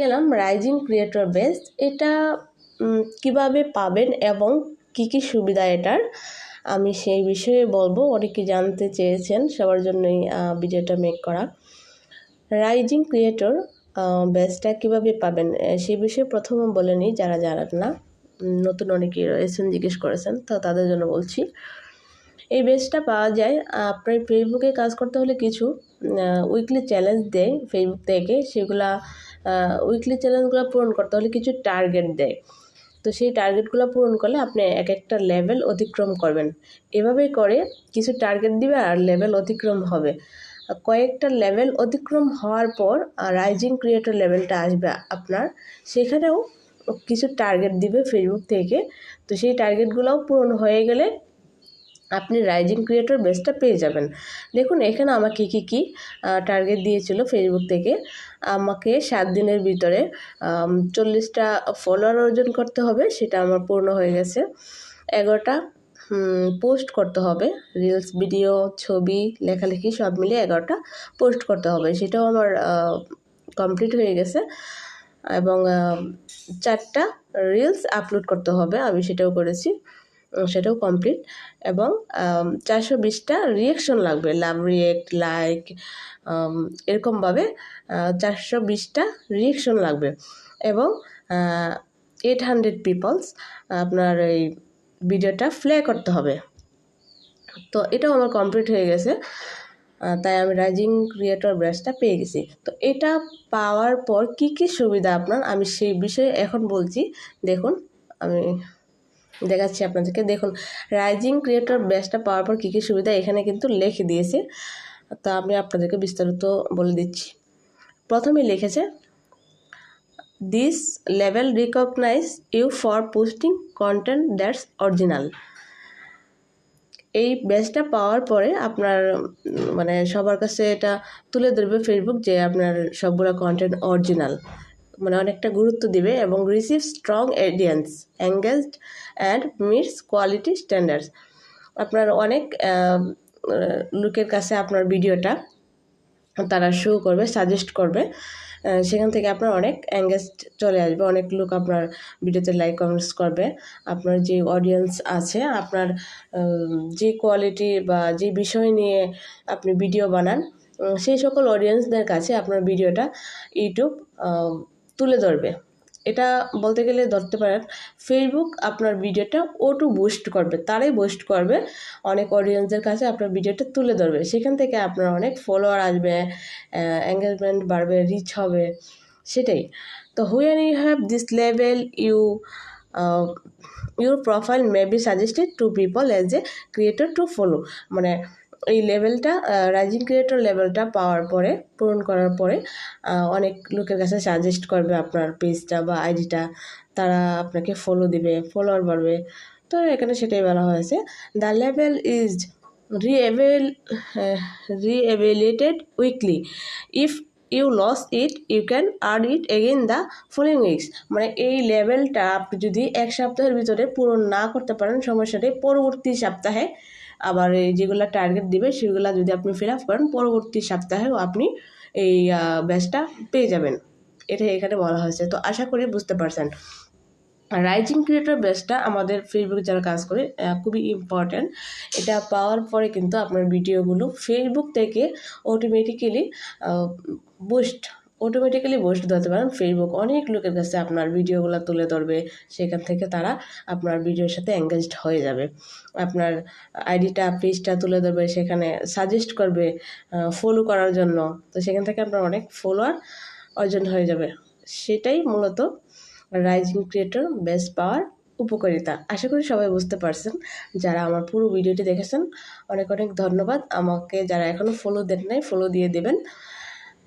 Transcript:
গেলাম rising creator base এটা কীভাবে পাবেন এবং কি কি সুবিধা এটার, আমি সেই বিষয়ে বলব। অনেকে জানতে চেয়েছেন, সবার জন্যই ভিডিওটা মেক করা। রাইজিং ক্রিয়েটর বেসটা কীভাবে পাবেন সেই বিষয়ে প্রথমে বলে নিই, যারা জানান না। নতুন অনেকে রয়েছেন, জিজ্ঞেস করেছেন, তো তাদের জন্য বলছি। এই বেসটা পাওয়া যায়, আপনার ফেসবুকে কাজ করতে হলে কিছু উইকলি চ্যালেঞ্জ দেয় ফেসবুক থেকে। সেগুলা উইকলি চ্যালেঞ্জগুলো পূরণ করতে হলে কিছু টার্গেট দেয়। তো সেই টার্গেটগুলো পূরণ করলে আপনি এক একটা লেভেল অতিক্রম করবেন। এভাবেই করে কিছু টার্গেট দিবে আর লেভেল অতিক্রম হবে। কয়েকটা লেভেল অতিক্রম হওয়ার পর রাইজিং ক্রিয়েটর লেভেলটা আসবে আপনার। সেখানেও কিছু টার্গেট দিবে ফেসবুক থেকে। তো সেই টার্গেটগুলোও পূরণ হয়ে গেলে আপনি রাইজিং ক্রিয়েটর বেসটা পেয়ে যাবেন। দেখুন, এখানে আমাকে কী কী টার্গেট দিয়েছিল ফেসবুক থেকে। আমাকে সাত দিনের ভিতরে চল্লিশটা ফলোয়ার অর্জন করতে হবে, সেটা আমার পূর্ণ হয়ে গেছে। এগারোটা পোস্ট করতে হবে। রিলস ভিডিও ছবি, লেখালেখি সব মিলিয়ে এগারোটা পোস্ট করতে হবে। সেটাও আমার কমপ্লিট হয়ে গেছে। এবং চারটা রিলস আপলোড করতে হবে, আমি সেটাও করেছি। সেটাও কমপ্লিট এবং চারশো বিশটা রিয়েকশন লাগবে। লাভ রিয়েক্ট লাইক এরকমভাবে চারশো বিশটা রিয়েকশন লাগবে। এবং এইট হান্ড্রেড পিপলস আপনার এই ভিডিওটা প্লে করতে হবে। তো এটাও আমার কমপ্লিট হয়ে গেছে। তাই আমি রাইজিং ক্রিয়েটর ব্রাশটা পেয়ে গেছি। তো এটা পাওয়ার পর কি কি সুবিধা আপনার? আমি সেই বিষয়ে এখন বলছি। দেখুন, আমি দেখাচ্ছি আপনাদেরকে। দেখুন রাইজিং ক্রিয়েটর ব্যাচটা পাওয়ার পর কী কী সুবিধা এখানে কিন্তু লিখে দিয়েছে। তা আমি আপনাদেরকে বিস্তারিত বলে দিচ্ছি। প্রথমে লিখেছে this level recognise you for posting content that's original এই ব্যাচটা পাওয়ার পরে আপনার মানে সবার কাছে এটা তুলে ধরবে ফেসবুক যে আপনার সবগুলো কন্টেন্ট অরিজিনাল মানে অনেকটা গুরুত্ব দিবে এবং receive strong audience engaged and meets quality standards আপনার অনেক লোকের কাছে আপনার ভিডিওটা তারা শো করবে সাজেস্ট করবে। সেখান থেকে আপনার অনেক এঙ্গেজ চলে আসবে, অনেক লোক আপনার ভিডিওতে লাইক কমেন্টস করবে। আপনার যে অডিয়েন্স আছে, আপনার যে কোয়ালিটি বা যে বিষয় নিয়ে আপনি ভিডিও বানান সেই সকল অডিয়েন্সদের কাছে আপনার ভিডিওটা ইউটিউব তুলে ধরবে। এটা বলতে গেলে ধরতে পারেন ফেসবুক আপনার ভিডিওটা ওটু বুস্ট করবে, তারাই বুস্ট করবে। অনেক অডিয়েন্সের কাছে আপনার ভিডিওটা তুলে ধরবে। সেখান থেকে আপনার অনেক ফলোয়ার আসবে এঙ্গেজমেন্ট বাড়বে রিচ হবে, সেটাই। তো when you have this level you your profile may be suggested to people as a creator to follow মানে এই লেভেলটা রাইজিং ক্রিয়েটর লেভেলটা পাওয়ার পরে, পূরণ করার পরে অনেক লোকের কাছে সাজেস্ট করবে আপনার পেজটা বা আইডিটা তারা আপনাকে ফলো দিবে ফলোয়ার বাড়বে। তো এখানে সেটাই বলা হয়েছে। The level is রিএভেল reevaluated weekly if you lose it you can earn it again the following weeks মানে এই লেভেলটা আপনি যদি এক সপ্তাহের ভিতরে পূরণ না করতে পারেন, সমস্যাটি পরবর্তী সপ্তাহে আবার এই যেগুলো টার্গেট দিবে সেগুলো যদি আপনি ফিল আপ করেন, পরবর্তী সপ্তাহেও আপনি এই ব্যাচটা পেয়ে যাবেন। এটা এখানে বলা হয়েছে। তো আশা করি বুঝতে পারছেন। রাইজিং ক্রিয়েটর বেসটা আমাদের ফেসবুকে যারা কাজ করে খুবই ইম্পর্ট্যান্ট এটা পাওয়ার পরে কিন্তু আপনার ভিডিওগুলো ফেসবুক থেকে অটোমেটিক্যালি বুস্ট অটোমেটিক্যালি বোস্ট ধরতে পারেন ফেসবুক অনেক লোকের কাছে আপনার ভিডিওগুলো তুলে ধরবে। সেখান থেকে তারা আপনার ভিডিওর সাথে এঙ্গেজড হয়ে যাবে। আপনার আইডিটা, পেজটা তুলে ধরবে। সেখানে সাজেস্ট করবে ফলো করার জন্য। তো সেখান থেকে আপনার অনেক ফলোয়ার অর্জন হয়ে যাবে। সেটাই মূলত রাইজিং ক্রিয়েটর বেস্ট পাওয়ার উপকারিতা। আশা করি সবাই বুঝতে পারছেন। যারা আমার পুরো ভিডিওটি দেখেছেন, অনেক অনেক ধন্যবাদ। আমাকে যারা এখনও ফলো দেন নাই ফলো দিয়ে দেবেন।